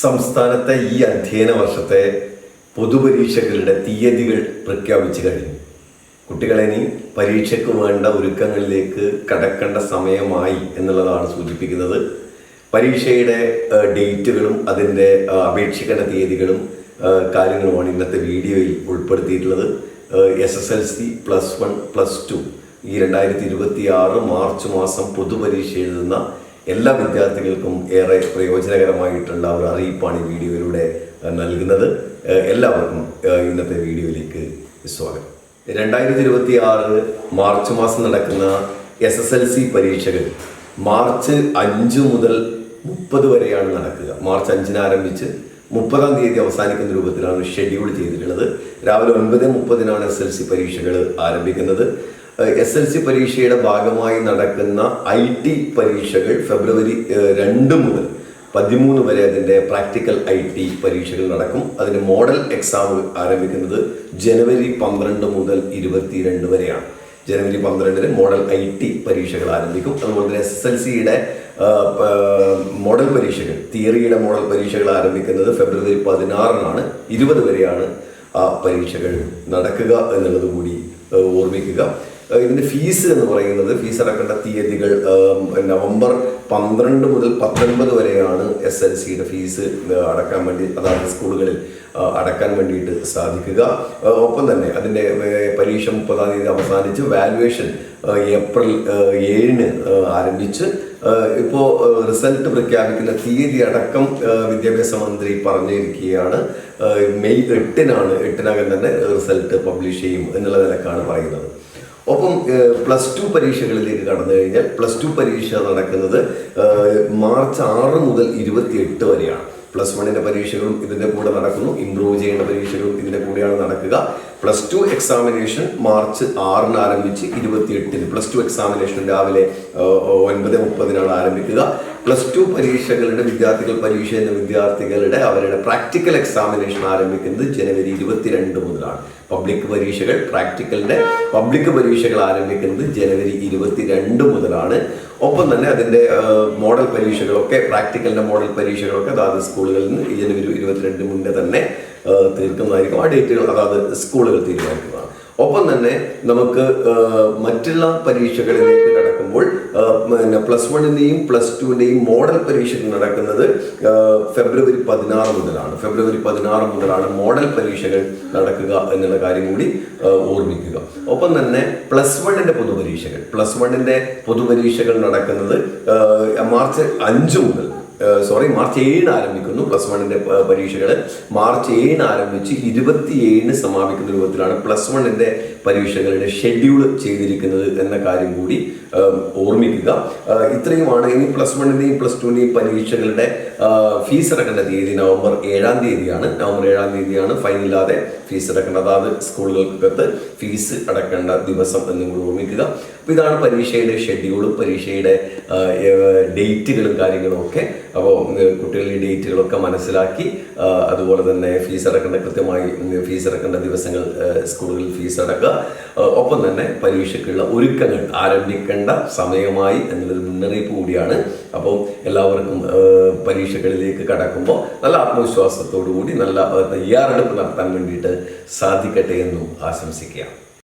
സംസ്ഥാനത്തെ ഈ അധ്യയന വർഷത്തെ പൊതുപരീക്ഷകളുടെ തീയതികൾ പ്രഖ്യാപിച്ചു കഴിഞ്ഞു. കുട്ടികളെ ഇനി പരീക്ഷയ്ക്ക് വേണ്ട ഒരുക്കങ്ങളിലേക്ക് കടക്കേണ്ട സമയമായി എന്നുള്ളതാണ് സൂചിപ്പിക്കുന്നത്. പരീക്ഷയുടെ ഡേറ്റുകളും അതിന്റെ അപേക്ഷിക്കേണ്ട തീയതികളും കാര്യങ്ങളുമാണ് ഇന്നത്തെ വീഡിയോയിൽ ഉൾപ്പെടുത്തിയിട്ടുള്ളത്. S S L C plus one plus two ഈ രണ്ടായിരത്തി ഇരുപത്തി ആറ് മാർച്ച് മാസം പൊതുപരീക്ഷ എഴുതുന്ന എല്ലാ വിദ്യാർത്ഥികൾക്കും ഏറെ പ്രയോജനകരമായിട്ടുള്ള ഒരു അറിയിപ്പാണ് ഈ വീഡിയോയിലൂടെ നൽകുന്നത്. എല്ലാവർക്കും ഇന്നത്തെ വീഡിയോയിലേക്ക് സ്വാഗതം. രണ്ടായിരത്തി ഇരുപത്തി ആറ് മാർച്ച് മാസം നടക്കുന്ന എസ് എസ് എൽ സി പരീക്ഷകൾ മാർച്ച് അഞ്ച് മുതൽ മുപ്പത് വരെയാണ് നടക്കുക. മാർച്ച് അഞ്ചിന് ആരംഭിച്ച് മുപ്പതാം തീയതി അവസാനിക്കുന്ന രൂപത്തിലാണ് ഷെഡ്യൂൾ ചെയ്തിട്ടുള്ളത്. രാവിലെ ഒൻപത് മുപ്പതിനാണ് എസ് എൽ സി പരീക്ഷകൾ ആരംഭിക്കുന്നത്. എസ് എൽ സി പരീക്ഷയുടെ ഭാഗമായി നടക്കുന്ന ഐ ടി പരീക്ഷകൾ ഫെബ്രുവരി രണ്ട് മുതൽ പതിമൂന്ന് വരെ അതിന്റെ പ്രാക്ടിക്കൽ ഐ ടി പരീക്ഷകൾ നടക്കും. അതിന്റെ മോഡൽ എക്സാം ആരംഭിക്കുന്നത് ജനുവരി പന്ത്രണ്ട് മുതൽ ഇരുപത്തിരണ്ട് വരെയാണ്. ജനുവരി പന്ത്രണ്ടിന് മോഡൽ ഐ ടി പരീക്ഷകൾ ആരംഭിക്കും. അതുപോലെ തന്നെ എസ് എൽ സിയുടെ മോഡൽ പരീക്ഷകൾ തിയറിയുടെ മോഡൽ പരീക്ഷകൾ ആരംഭിക്കുന്നത് ഫെബ്രുവരി പതിനാറിനാണ്. ഇരുപത് വരെയാണ് ആ പരീക്ഷകൾ നടക്കുക എന്നുള്ളത് കൂടി ഓർമ്മിക്കുക. ഏഹ്, ഇതിന്റെ ഫീസ് എന്ന് പറയുന്നത് ഫീസ് അടക്കേണ്ട തീയതികൾ നവംബർ പന്ത്രണ്ട് മുതൽ പത്തൊൻപത് വരെയാണ് എസ് എൽ സിയുടെ ഫീസ് അടക്കാൻ വേണ്ടി അതായത് സ്കൂളുകളിൽ അടക്കാൻ വേണ്ടിയിട്ട് സാധിക്കുക. ഒപ്പം തന്നെ അതിന്റെ പരീക്ഷ മുപ്പതാം തീയതി അവസാനിച്ച് വാലുവേഷൻ ഏപ്രിൽ ഏഴിന് ആരംഭിച്ച് ഇപ്പോൾ റിസൾട്ട് പ്രഖ്യാപിക്കുന്ന തീയതി അടക്കം വിദ്യാഭ്യാസ മന്ത്രി പറഞ്ഞിരിക്കുകയാണ്. മെയ് എട്ടിനാണ് എട്ടിനകം തന്നെ റിസൾട്ട് പബ്ലിഷ് ചെയ്യും എന്നുള്ള നിലക്കാണ് പറയുന്നത്. ഒപ്പം പ്ലസ് ടു പരീക്ഷകളിലേക്ക് കടന്നു കഴിഞ്ഞാൽ പ്ലസ് ടു പരീക്ഷ നടക്കുന്നത് മാർച്ച് ആറ് മുതൽ ഇരുപത്തി എട്ട് വരെയാണ്. പ്ലസ് വണ്ണിന്റെ പരീക്ഷകളും ഇതിന്റെ കൂടെ നടക്കുന്നു. ഇംപ്രൂവ് ചെയ്യേണ്ട പരീക്ഷകളും ഇതിന്റെ കൂടെയാണ് നടക്കുക. പ്ലസ് ടു എക്സാമിനേഷൻ മാർച്ച് ആറിന് ആരംഭിച്ച് ഇരുപത്തിയെട്ടിന്. പ്ലസ് ടു എക്സാമിനേഷൻ രാവിലെ ഒൻപത് മുപ്പതിനാണ് ആരംഭിക്കുക. പ്ലസ് ടു പരീക്ഷകളുടെ വിദ്യാർത്ഥികൾ പരീക്ഷ എന്ന വിദ്യാർത്ഥികളുടെ അവരുടെ പ്രാക്ടിക്കൽ എക്സാമിനേഷൻ ആരംഭിക്കുന്നത് ജനുവരി ഇരുപത്തിരണ്ട് മുതലാണ്. പബ്ലിക് പരീക്ഷകൾ പ്രാക്ടിക്കലിന്റെ പബ്ലിക് പരീക്ഷകൾ ആരംഭിക്കുന്നത് ജനുവരി ഇരുപത്തിരണ്ട് മുതലാണ്. ഒപ്പം തന്നെ അതിന്റെ മോഡൽ പരീക്ഷകളൊക്കെ പ്രാക്ടിക്കലിന്റെ മോഡൽ പരീക്ഷകളൊക്കെ അതാത് സ്കൂളുകളിൽ നിന്ന് ജനുവരി ഇരുപത്തിരണ്ട് മുന്നേ തന്നെ തീർക്കുന്നതായിരിക്കും. ആ ഡേറ്റുകൾ അതാത് സ്കൂളുകൾ തീരുമാനിക്കുന്നതാണ്. ഒപ്പം തന്നെ നമുക്ക് മറ്റുള്ള പരീക്ഷകളിലേക്ക് കടക്കുമ്പോൾ ഏഹ്, പിന്നെ പ്ലസ് വണ്ണിന്റെയും പ്ലസ് ടുവിന്റെയും മോഡൽ പരീക്ഷകൾ നടക്കുന്നത് ഫെബ്രുവരി പതിനാറ് മുതലാണ്. ഫെബ്രുവരി പതിനാറ് മുതലാണ് മോഡൽ പരീക്ഷകൾ നടക്കുക എന്നുള്ള കാര്യം കൂടി ഓർമ്മിക്കുക. ഒപ്പം തന്നെ പ്ലസ് വണ്ണിന്റെ പൊതുപരീക്ഷകൾ. പ്ലസ് വണ്ണിന്റെ പൊതുപരീക്ഷകൾ നടക്കുന്നത് മാർച്ച് അഞ്ച് മുതൽ സോറി മാർച്ച് ഏഴിന് ആരംഭിക്കുന്നു. പ്ലസ് വണ്ണിന്റെ പരീക്ഷകൾ മാർച്ച് ഏഴിന് ആരംഭിച്ച് ഇരുപത്തി ഏഴിന് സമാപിക്കുന്ന രൂപത്തിലാണ് പ്ലസ് വണ്ണിന്റെ പരീക്ഷകളുടെ ഷെഡ്യൂൾ ചെയ്തിരിക്കുന്നത് എന്ന കാര്യം കൂടി ഓർമ്മിക്കുക. ഇത്രയുമാണ് ഇനി പ്ലസ് വണ്ണിന്റെയും പ്ലസ് ടുവിന്റെയും പരീക്ഷകളുടെ ഫീസ് അടക്കേണ്ട തീയതി നവംബർ ഏഴാം തീയതിയാണ്. നവംബർ ഏഴാം തീയതിയാണ് ഫൈനില്ലാതെ ഫീസ് അടക്കേണ്ട. അതാത് സ്കൂളുകൾക്കകത്ത് ഫീസ് അടക്കേണ്ട ദിവസം എന്നും കൂടി ഓർമ്മിക്കുക. അപ്പോൾ ഇതാണ് പരീക്ഷയുടെ ഷെഡ്യൂളും പരീക്ഷയുടെ ഡേറ്റുകളും കാര്യങ്ങളും ഒക്കെ. അപ്പോൾ കുട്ടികളുടെ ഡേറ്റുകളൊക്കെ മനസ്സിലാക്കി അതുപോലെ തന്നെ ഫീസ് അടക്കേണ്ട കൃത്യമായി ഫീസ് അടക്കേണ്ട ദിവസങ്ങൾ സ്കൂളുകളിൽ ഫീസ് അടക്കുക. ഒപ്പം തന്നെ പരീക്ഷയ്ക്കുള്ള ഒരുക്കങ്ങൾ ആരംഭിക്കേണ്ട സമയമായി എന്നുള്ളൊരു മുന്നറിയിപ്പ് കൂടിയാണ്. അപ്പോൾ എല്ലാവർക്കും പരീക്ഷകളിലേക്ക് കടക്കുമ്പോൾ നല്ല ആത്മവിശ്വാസത്തോടു കൂടി നല്ല തയ്യാറെടുപ്പ് നടത്താൻ വേണ്ടിയിട്ട് സാധിക്കട്ടെ എന്നും ആശംസിക്കുകയാണ്